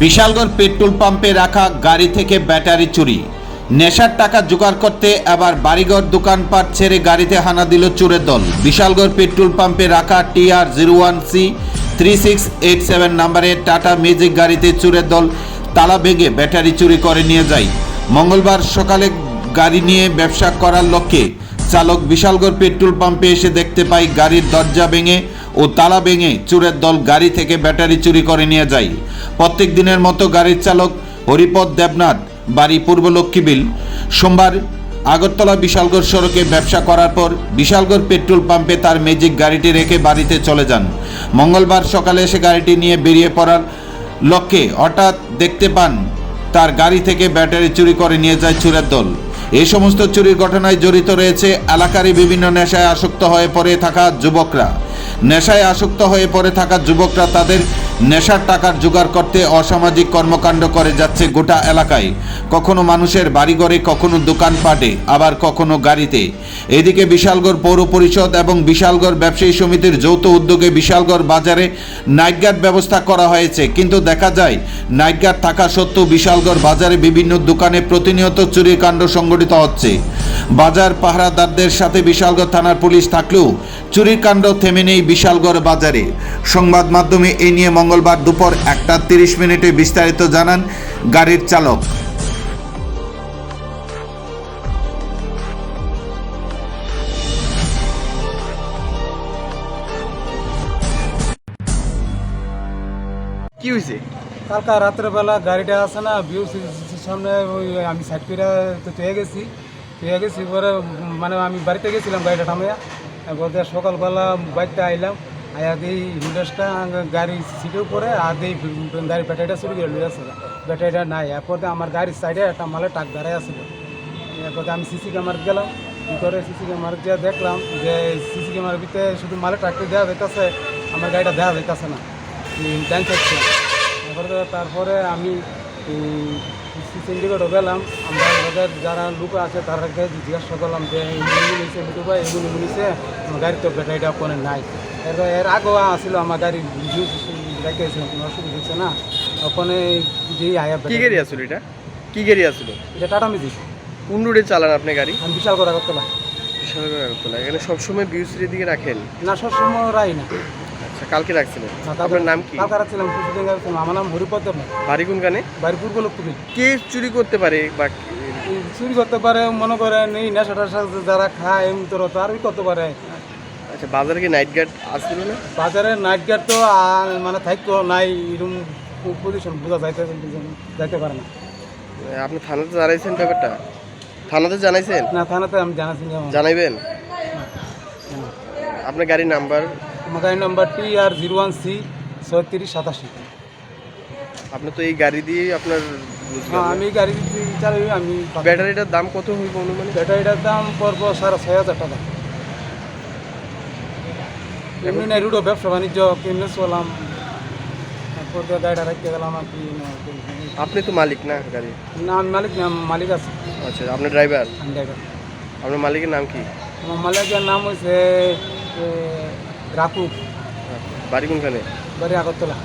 Bishalgarh petrol পাম্পে রাখা গাড়ি থেকে ব্যাটারি চুরি। নেশার টাকা জোগাড় করতে আবার বাড়িঘর দোকানপাট ছেড়ে গাড়িতে হানা দিল চোরের দল। বিশালগড় পেট্রোল পাম্পে রাখা TR zero one C three six eight seven number Tata magic গাড়িতে চোরের দল তালা ভেঙে ব্যাটারি চুরি করে নিয়ে যায়। মঙ্গলবার সকালে গাড়ি নিয়ে ব্যবসা করার লক্ষ্যে চালক বিশালগড় পেট্রোল পাম্পে এসে দেখতে পাই গাড়ির দরজা ভেঙে ও তালা ভেঙে চোরের দল গাড়ি থেকে ব্যাটারি চুরি করে নিয়ে যায়। প্রত্যেক দিনের মতো গাড়ির চালক হরিপদ দেবনাথ, বাড়ি পূর্ব লক্ষ্মীবিল। সোমবার আগরতলা বিশালগড় সড়কে ব্যবসা করার পর বিশালগড় পেট্রোল পাম্পে তার ম্যাজিক গাড়িটি রেখে বাড়িতে চলে যান। মঙ্গলবার সকালে এসে গাড়িটি নিয়ে বেরিয়ে পড়ার লক্ষ্যে হঠাৎ দেখতে পান, তার গাড়ি থেকে ব্যাটারি চুরি করে নিয়ে যায় চুরের দল। এই সমস্ত চুরির ঘটনায় জড়িত রয়েছে এলাকারই বিভিন্ন নেশায় আসক্ত হয়ে পড়ে থাকা যুবকরা। নেশায় আসক্ত হয়ে পড়ে থাকা যুবকরা তাদের নেশার টাকার জোগাড় করতে অসামাজিক কর্মকাণ্ড করে যাচ্ছে গোটা এলাকায়। কখনো মানুষের বাড়িঘরে, কখনো দোকানপাটে, আবার কখনো গাড়িতে। এদিকে বিশালগড় পৌর পরিষদ এবং বিশালগড় ব্যবসায়ী সমিতির যৌথ উদ্যোগে বিশালগড় বাজারে নাইট গার্ড ব্যবস্থা করা হয়েছে। কিন্তু দেখা যায় নাইট গার্ড থাকা সত্ত্বেও বিশালগড় বাজারে বিভিন্ন দোকানে প্রতিনিয়ত চুরির কাণ্ড সংঘটিত হচ্ছে। বাজার পাহারাদারদের সাথে বিশালগড় থানার পুলিশ থাকলেও চুরির কাণ্ড থেমে নেই বিশালগড় বাজারে। সংবাদ মাধ্যমে এই নিয়ে মঙ্গলবার দুপুর একটা তিরিশ মিনিটে বিস্তারিত জানান গাড়ির চালক। কি হয়েছে কালকা রাত্রেবেলা গাড়িটা আসে না বিউ সামনে ওই আমি সাইড করে তো পেয়ে গেছি। পেয়ে গেছি পরে মানে আমি বাড়িতে গেছিলাম গাড়িটা থামিয়া। বলতে সকালবেলা বাড়িতে আইলাম, আয়া দিই হিন্ডাসটা গাড়ি সিটের উপরে, আর দিই ব্যাটারিটা শুরু করে লিয়ে ব্যাটারিটা নাই, এরপর আমার গাড়ির সাইডে একটা মালে টাক দাঁড়ায় আসছিল এরপর আমি সিসি ক্যামেরা গেলাম, কী করে সিসি ক্যামেরা দিয়ে দেখলাম যে সিসি ক্যামেরার ভিতরে শুধু মালে টাকটা দেওয়া যাইতেছে আমার গাড়িটা দেওয়া যাইতেছে না। ডান তারপরে আমি সিন্ডিকেটও গেলাম আমরা ওদের যারা লোক আছে তাদেরকে জিজ্ঞাসা করলাম যে এগুলো লুটু ভাই এগুলো নিয়েছে আমার গাড়ি তো ব্যাটারিটা ওখানে নাই। এর এর আগেও আসছিল আমার গাড়ি রেখেছে কোনো অসুবিধা হচ্ছে না। ওখানে যে আয়া কি গাড়ি আসলো এটা? কি গাড়ি আসলো এটা টাটা মিউজিক কোন রুটে চালান আপনি গাড়ি? আমি বিশাল করা করতে পারি বিশাল করা করতে আগরতলা এখানে সবসময় বিউসির দিকে রাখেন? না সবসময় রাই না। আচ্ছা কালকে রাখছিলেন। না, আপনার নাম কি? কালকে রাখছিলাম কিছুদিন রাখছিলাম। আমার নাম হরিপদ দেবনাথ বাড়ি কোনখানে বাড়ি পূর্ব লক্ষ্মী কে চুরি করতে পারে বা চুরি করতে পারে মনে করেন এই নেশা টেশা যারা খায় এমনি তো তারই করতে পারে। আচ্ছা বাজারে কি নাইট গার্ড আসছিল না? বাজারে নাইট গার্ড তো মানে থাকতো নাই এরকম পজিশন বোঝা যাইতে যাইতে পারে না। আপনি থানাতে জানাইছেন ব্যাপারটা? থানাতে জানাইছেন? না থানাতে আমি আমার। জানাইবেন? আপনার গাড়ির নাম্বার গাড়ির number T R zero one C ছয়ত্রিশ সাতাশি। আপনি তো এই গাড়ি দিয়ে আপনার হ্যাঁ আমি গাড়ি চালাই আমি ব্যাটারিটার দাম কত হইব অনুমানে? ব্যাটারিটার দাম পড়ব সাড়ে ছয় হাজার টাকা। এমনি না রুডো ব্যবসা বাণিজ্য কেমনে চলাম? তারপর দিয়ে গাড়িটা রাখতে গেলাম আর কি আপনি তো মালিক না গাড়ি? না আমি মালিক না মালিক আছে। আচ্ছা আপনি ড্রাইভার? ড্রাইভার। আপনার মালিকের নাম কি? আমার মালিকের নাম হয়েছে রাকু বাড়ি কোনখানে? বাড়ি আগরতলা।